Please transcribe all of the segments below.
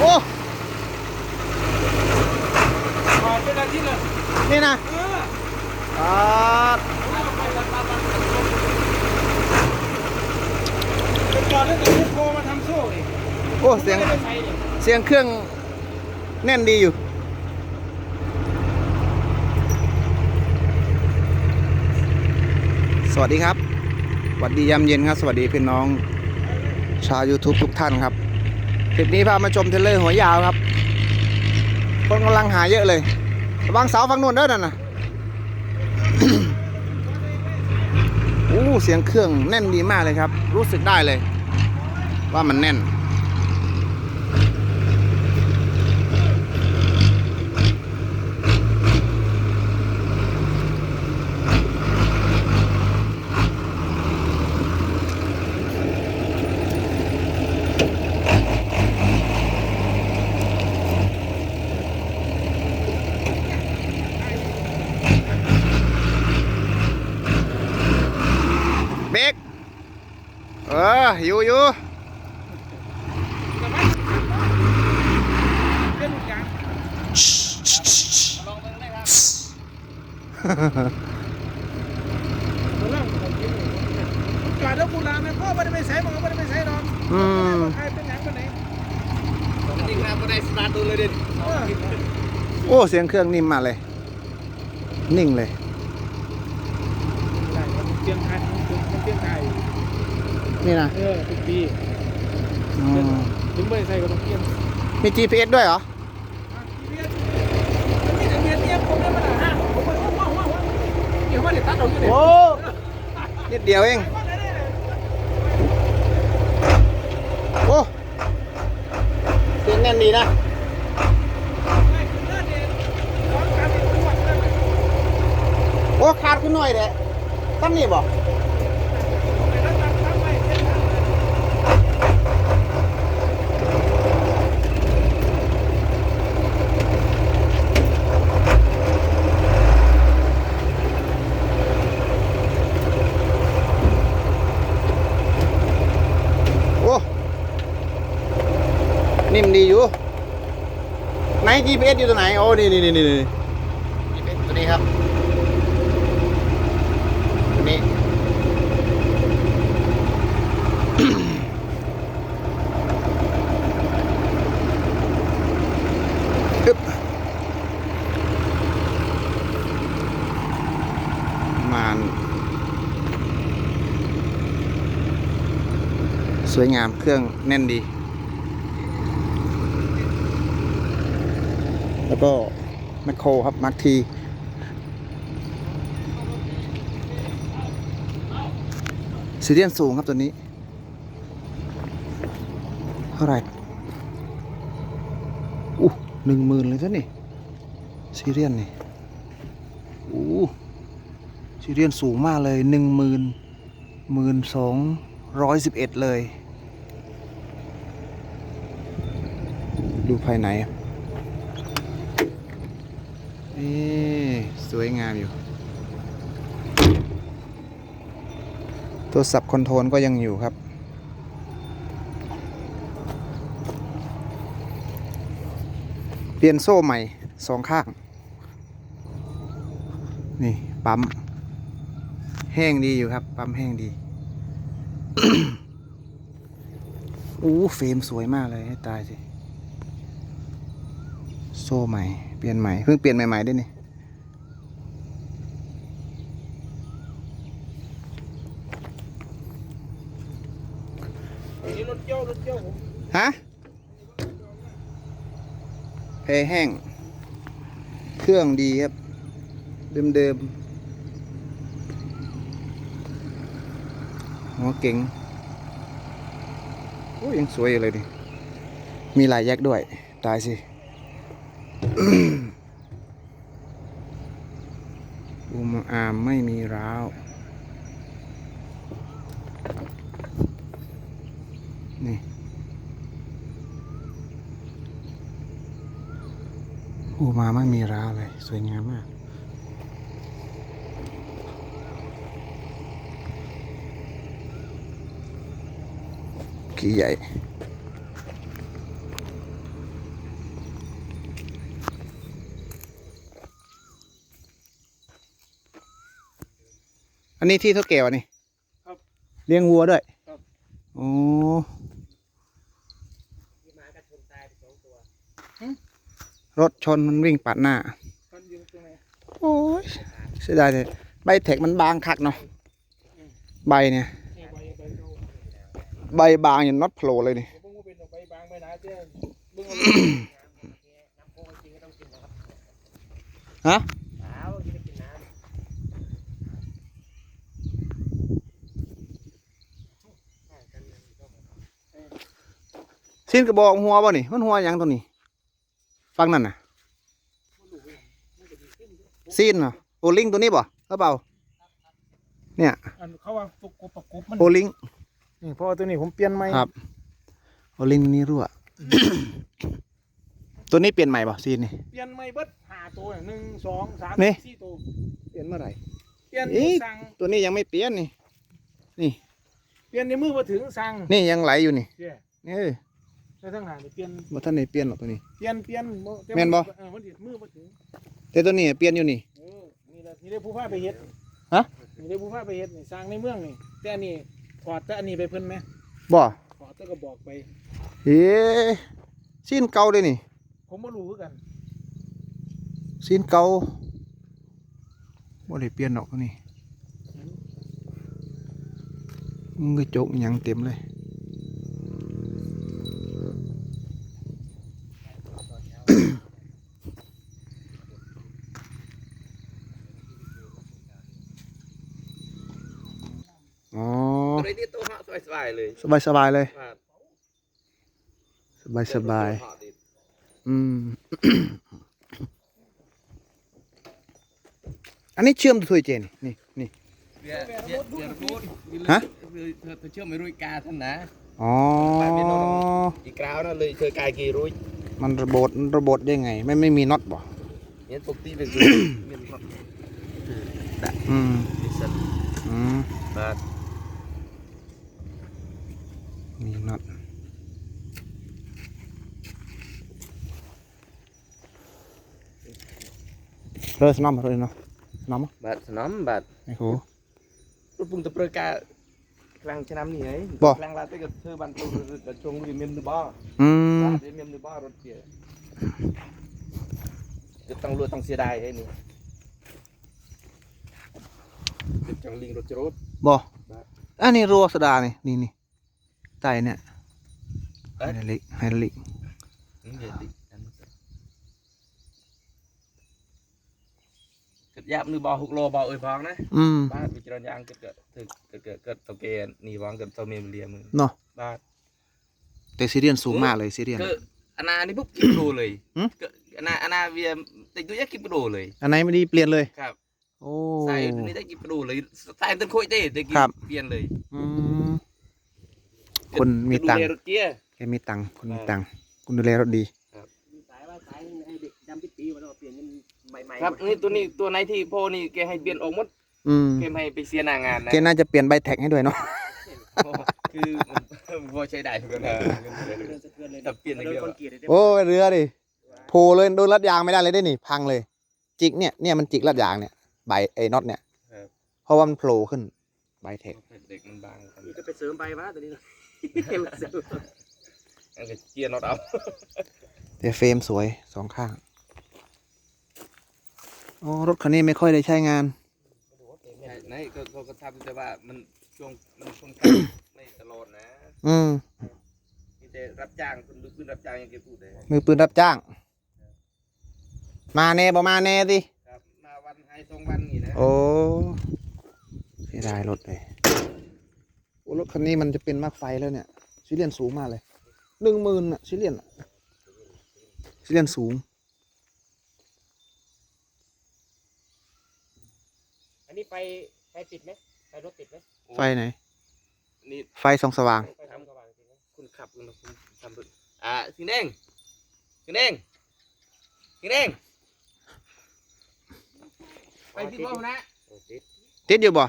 โอ้ถอดเป็นอาทิตย์เลยนี่นะเอออ่าเป็นก่อนแล้วแต่พุกโคมาทำโซ่ดิโอ้เสียงไม่ได้ใช้ดิเสียงเครื่องแน่นดีอยู่ สวัสดีครับสวัสดียามเย็นครับ สวัสดีพี่น้องชาว YouTube ทุกท่านครับ คลิปนี้พามาชมเทเลอร์หัวยาวครับ คนกำลังหาเยอะเลยระวังเสาฝั่งนู้นเด้อนั่นนะโอ้เสียงเครื่องแน่นดีมากเลยครับ รู้สึกได้เลย ว่ามันแน่น เบรกเออ อยู่อยู่ เป็นลูกยางลองมึงได้ครับผมเริ่มผม คิดอยู่จอดแล้วกูลาแม่พ่อไม่ได้ไปใช้มึงก็ไม่ได้ไปใช้หรอกอืมใครเป็นหยังคนไหนจริงนะไม่ได้สตาร์ทดูเลยดิโอ้เสียงเครื่องนิ่มมากเลย นิ่งเลยใช่มันเปลี่ยนไทยมันเปลี่ยนไทย นี่นะเออทุกปีอืมถึงไม่ได้ใส่ก็ต้องเปลี่ยนมี GPS ด้วยเหรอเปลี่ยนมีแต่เปลี่ยนเนี่ยผมเนี่ยมันอะผมไปว้าวว้าวว้าวเดี๋ยวมาเดี๋ยวตัดออกอยู่เดี๋ยวโอ้นิดเดียวเอง โอ้เสียงแน่นดีนะ โอ้ขาดขึ้นหน่อยเด้ตั้งนี่บ่โอ้ นิ่มดีอยู่ ไหน GPS อยู่ตัวไหน โอ้นี่นี่นี่นี่ GPS ตัวนี้ครับตัวนี้อึ๊บมาน สวยงามเครื่องแน่นดี แล้วก็แมคโครครับมาร์คทีซีเรียนสูงครับตัวนี้ เท่าไหร่อู้หนึ่งหมื่นเลยซะนี่ซีเรียนนี่อู้ซีเรียนสูงมากเลยหนึ่งหมื่นหมื่นสองร้อยสิบเอ็ดเลย ดูภายใน นี่สวยงามอยู่โทรศัพท์คอนโทรลก็ยังอยู่ครับ เปลี่ยนโซ่ใหม่สองข้าง นี่ปั๊ม แห้งดีอยู่ครับ ปั๊มแห้งดีอู้เฟรมสวยมากเลยให้ตายสิ โซ่ใหม่ ปลี่ยนใหม่เพิ่งเปลี่ยนใหม่ๆด้วยนี่ฮะเพแห้ง เครื่องดีครับ เดิมๆหัวเก่งโอ้ยยังสวยอยู่เลยดิมีลายแยกด้วย ตายสิ อุมอามไม่มีร้าวนี่อูมาไม่มีร้าวเลย สวยงามมากขี่ใหญ่ อันนี้ที่เท่าแก่วะนี่ครับเลี้ยงวัวด้วยครับ โอ้รถชนมันวิ่งปาดหน้า มันอยู่ตรงไหนโอ้ยเสียดายเลยใบแท็กมันบางคักเนาะใบเนี่ย นี่ใบใบเก่าใบบางอย่างน็อตโผล่เลยนี่เบิ่งว่าเป็นดอกใบบางใบหนาเจ้าเบิ่งเอาน้ำโค้งจริงก็ต้องกินนะครับฮะ ขาวกินกินน้ สิ้นกระบอกหัวบ่นี่มันหัวหยังตัวนี้ฟังนั่นน่ะซีนเหรอโอลิงตัวนี้บ่หรือเปล่าเนี่ยำอันเขาว่าประกบประกบมันโอลิงนี่เพราะว่าตัวนี้ผมเปลี่ยนใหม่ครับโอลิงตัวนี้รั่วตัวนี้เปลี่ยนใหม่ป่ะซีนนี่เปลี่ยนใหม่เบิดห้าตัวหนึ่งสองสามนี่สี่ตัวเปลี่ยนเมื่อไหร่เปลี่ยนอีกสั่งตัวนี้ยังไม่เปลี่ยนนี่นี่ เปลี่ยนในมือมาถึงสั่งนี่ยังไหลอยู่นี่เจ้เออแล้วทั้งหานี่เปลี่ยนบ่ท่านได้เปลี่ยนหรอกตัวนี้ เปลี่ยนเปลี่ยนต่แม่นบ่ เออมันเด็ดมือมาถึงแต่ตัวนี้เปลี่ยนอยู่นี่ เออนี่แหละนี่ได้ผู้พาไปเฮ็ดฮะ นี่ได้ผู้พาไปเฮ็ดนี่สร้างในเมืองนี่แต่อันนี้ถอดแต่อันนี้ไปเพิ่นไหมบ่ถอดแต่ก็บอกไป เฮ้ซีนเก่าเลยนี่ผมบ่รู้คือกันซีนเก่าบ่ได้เปลี่ยนหรอกตัวนี้มึงก็จกอิหยังเต็มเลย อ๋อ ตัวนี้ตัวเหาะส บายๆเลยสบายสบายๆเลยครับสบายสบายตัวเหาะดิอืม อันนี้เชื่อมตัวเจนี่นี่นี่ เดี๋ยวเดี๋ยวเดี๋ยวพูดฮะเธอเธอเชื่อไม่รู้อีกาท่านนะ อ๋อ อีกราวนะเลยเธอกายกี่รู้มันระบบมันระบบได้ไง ไม่ไม่มีน็อตบ่เนี่ยปกติเป็นเป็นครับอืม ดิสันอืมบาท มี น็อตเริ่มสนอมเลยเนาะสนอมบาทสนอมบาทไอ้โหรูปปุ่งตะเปรกาครั้งชนะนี่ไงบ่ครั้งลาแต่ก็เธอบันตัวบันชงรีเมมหรือบ่อืมบาทรีเมมหรือบ่รถเกียร์จะต้องรู้ต้องเสียดายไอ้นี่จะจังลิงรถจะรถบ่อันนี้รัวสดานี่นี่นี่ ใต้เนี่ยไฮดรอลิกไฮดรอลิกนี่เดี๋ยวดิอันนี้เกิดยาบหรือบ่หกโลบ่เอ้ยพองนะอืมบ้านวิจารณ์ยางเกิดเกิดเกิดเกิดเกิดเกิดตัวเกนนี่วางเกิดตัวเมมเลียมึงเนาะบ้านแต่ซีเรียนสูงมากเลยซีเรียนก็อนานี่ปุ๊บกินโดเลยหืมก็อนาอนาเวียติดตัวยักกินโดเลยอันไหนไม่ดีเปลี่ยนเลยครับโอ้ใส่นี่ได้กินโดเลยใส่ต้นโคยเต้ได้กินครับเปลี่ยนเลยอืม คนมีตังค์ดูแลรถเกียร์ แกมีตังค์คนมีตังค์คุณดูแลรถดี สายว่าสายไอ้เด็กดำปิดปีมันเอาเปลี่ยนเป็นใหม่ๆครับนี่ตัวนี้ตัวไหนที่พ่อนี่แกให้เปลี่ยนออกหมดอืมแกไม่ให้ไปเสียหน้างานนะแกน่าจะเปลี่ยนใบแท็กให้ด้วยเนาะคือมันพอใช้ได้เหมือนกันนะเดินสะเทือนเลยแต่เปลี่ยนอย่างโดเดีนยวคนกรีดเลยโอ้ยเรือดิโผล่เลยโดนรัดยางไม่ได้เลยได้นี่พังเลย จิกเนี่ยเนี่ยมันจิกรัดยางเนี่ยใบไอ้น็อตเนี่ยครับเพราะว่ามันโผล่ขึ้นใบแท็กเด็กมันบางกัน นี่ก็ไปเสริมไปวะตัวนี้นะเสริม อันก็เกียร์น็อตเอาแต่เฟรมสวยสองข้างโอ้รถคันนี้ไม่ค่อยได้ใช้งาน ไหนก็ก็ก็ทำแต่ว่ามันช่วงมันช่วงไม่ตลอดนะอืมมีแต่รับจ้างคนดูขึ้นรับจ้างยังแกพูดเลยมือปืนรับจ้าง มาแน่บ่มาแน่สิครับมาวันให้สองวันนี่นะโอ้เสียดายรถเลย รถคันนี้มันจะเป็นมากไฟแล้วเนี่ยซิเลียนสูงมากเลยหนึ่งหมื่นอะซิเลียนอะซิเลียนสูง อันนี้ไฟไฟติดไหมไฟรถติดไหมไฟไหน นี่ไฟส่องสว่าง ไฟทำสว่างจริงนะคุณขับคุณคุณทำรถอ่าสีแดงสีแดงสีแดงไปที่บ้านนะโอ้ติดติดอยู่บ่ ส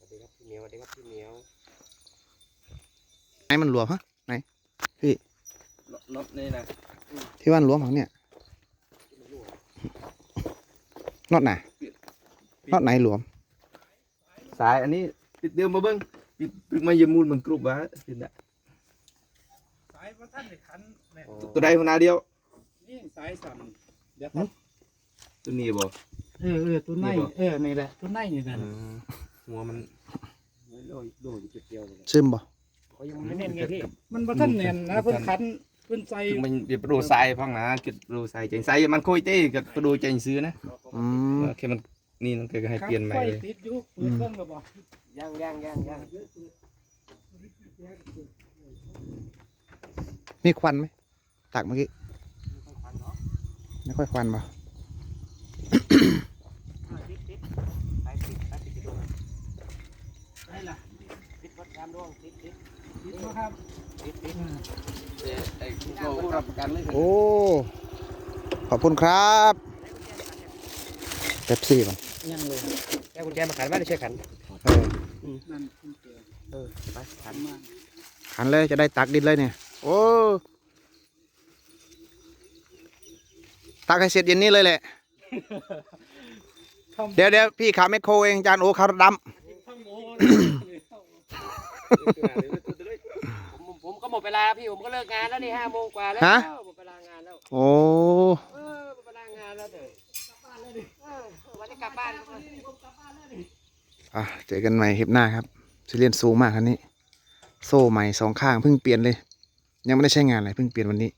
วัสดีครับพี่ เหมียวสวัสดีครับพี่เหมียวไหนมันหลวมฮะรถนี่นะที่ว่ามันหลวมของเนี่ยน็อตน่ะน็อตไหนหลวม สายอันนี้ติดเดียวมาเบิ้งติดปึกมาเยี่ยมมูลมันกรุบวะติดอะสายพระท่านในขันเนี่ยตัวใดหัวหน้าเดียวนี่สายสั่นเดี๋ยวครับตัวนี้บ่เออเออตัวในเออนี่แหละตัวในนี่นั่นหัวมัน โดยโดยจุดเดียวเลยซึมบ่เขายังไม่แน่นไงพี่มันบ่ท่านแน่นนะเพิ่นขันเพิ่นใส่ถึงมันเดี๋ยวไปดูทรายพังนะจุดดูทรายเจงทรายมันคุยเต้กับไปดูเจงซื้อนะอืมโอเคมันนี่มันก็ให้เปลี่ยนใหม่เลยติดอยู่เปิดเครื่องก็บ่ย่างย่างย่างย่างมีควันไหมตักเมื่อกี้ไม่ค่อยควันบ่ติดติดไปติดไปติดติด ได้ล่ะ ติดวัดยามดวงติดติด ติดบ่ครับ ติดติด ไอ้ผู้รับประกันเลย โอ้ขอบคุณครับเป๊ปซี่ป่ะยังเลยแค่กุญแจมาขันไว้ได้ใช่ขันเออนั่นคุณเจอเออไปขันมาขันเลยจะได้ตักดินเลยเนี่ยโอ้ตักให้เสร็จเย็นนี้เลยแหละ เดี๋ยวเดี๋ยวพี่ขาแมคโครเองจานโอคาร์ดทั้งโอ้ผมผมก็หมดเว ลาพี่ผมก็เลิกงานแล้วนี่ห้าโมงกว่าแล้วหมดเวลางานแล้วำโอ้เออหมดเวลางานแล้วเด้อกลับบ้านแล้วดิเออวันนี้กลับบ้านอะเจอกันใหม่คลิปหน้าครับซีเรียนสูงมากคันนี้ โซ่ใหม่สองข้างเพิ่งเปลี่ยนเลย ยังไม่ได้ใช้งานเลยเพิ่งเปลี่ยนวันนี้